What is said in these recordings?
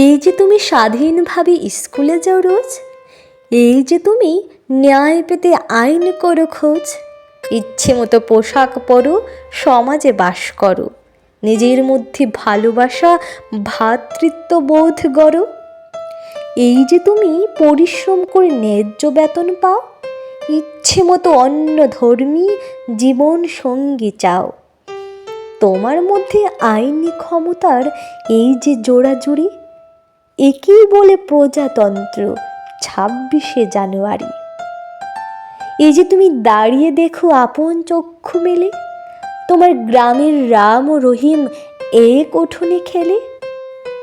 এই যে তুমি স্বাধীনভাবে স্কুলে যাও রোজ, এই যে তুমি ন্যায় পেতে আইন করো খোঁজ, ইচ্ছে মতো পোশাক পরো, সমাজে বাস করো, নিজের মধ্যে ভালোবাসা, ভ্রাতৃত্ব বোধ গড়ো। এই যে তুমি পরিশ্রম করে ন্যায্য বেতন পাও, ইচ্ছে মতো অন্য ধর্মী জীবন সঙ্গী চাও। তোমার মধ্যে আইনি ক্ষমতার এই যে জোড়াজুড়ি একেই বলে প্রজাতন্ত্র ছাব্বিশে জানুয়ারি। এই যে তুমি দাঁড়িয়ে দেখো আপন চক্ষু মেলে, তোমার গ্রামের রাম ও রহিম এক উঠোনে খেলে,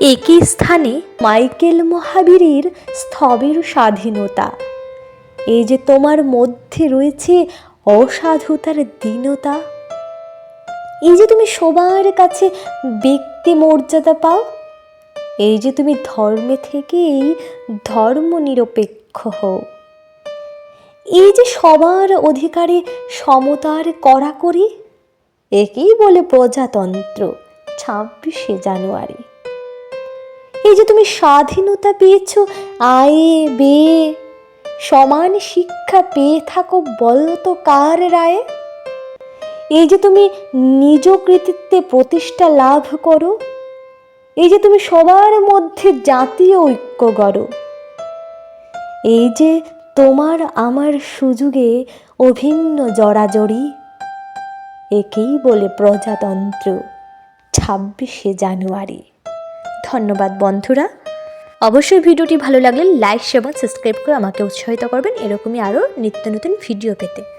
একই স্থানে মাইকেল মহাবীরের স্থবের স্বাধীনতা। এই যে তোমার মধ্যে রয়েছে অসাধুতার দীনতা। এই যে তুমি সবার কাছে ব্যক্তি মর্যাদা পাও এই যে তুমি ধর্মে থেকেই ধর্ম নিরপেক্ষ হও। এই যে সবার অধিকারে সমতার কড়াকড়ি, একেই বলে প্রজাতন্ত্র ছাব্বিশে জানুয়ারি। এই যে তুমি স্বাধীনতা পেয়েছ, আয়ে বে, সমান শিক্ষা পেয়ে থাকো বলতো কার রায়ে? এই যে তুমি নিজ কৃতিত্বে প্রতিষ্ঠা লাভ করো এই যে তুমি সবার মধ্যে জাতীয় ঐক্য গড়ো। এই যে তোমার আমার সুযোগে অভিন্ন জড়াজড়ি একেই বলে প্রজাতন্ত্র ছাব্বিশে জানুয়ারি। ধন্যবাদ বন্ধুরা। অবশ্যই ভিডিওটি ভালো লাগলে লাইক এবং সাবস্ক্রাইব করে আমাকে উৎসাহিত করবেন। এরকমই আরও নিত্য নতুন ভিডিও পেতে।